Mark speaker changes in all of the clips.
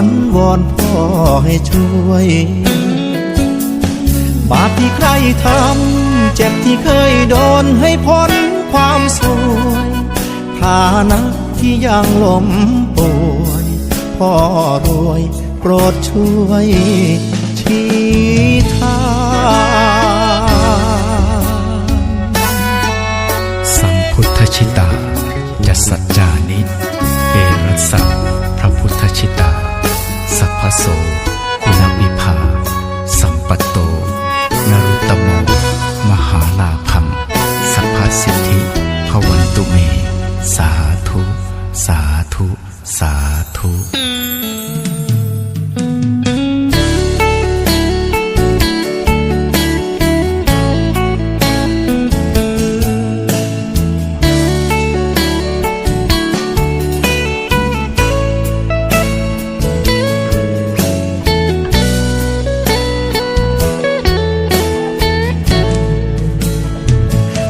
Speaker 1: ฝันวอนพ่อให้ช่วย บาปที่ใครทำเจ็บที่เคยโดนให้พ้นความสวยฐานะที่ยังล้มป่วยพ่อรวยโปรดช่วยชี้ทาง
Speaker 2: สัมพุทธชิตาจะสัจจานิ เอรัสสะพระพุทธชิตา โสคุณวิภา สัมปตโต นรุตโม มหาลาภัมสัพพสิทธิพวันตุเม สาธุ สาธุ สาธุ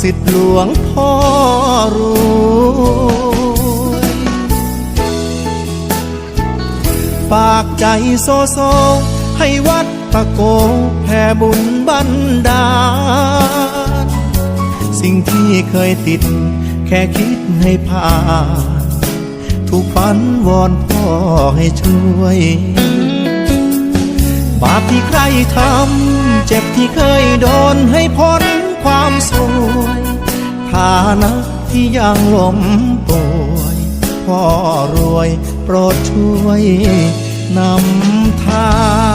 Speaker 1: สิทธิหลวงพ่อรวยฝากใจโซโซ ให้วัดตะโกแผ่บุญบันดาลสิ่งที่เคยติด แค่คิดให้ผ่านถูกฝันวอนพ่อให้ช่วย บาปที่ใครทำ เจ็บที่เคยโดนให้พ้น ความสวยฐานะที่ยังล้มป่วยพ่อรวยโปรดช่วยนำทาง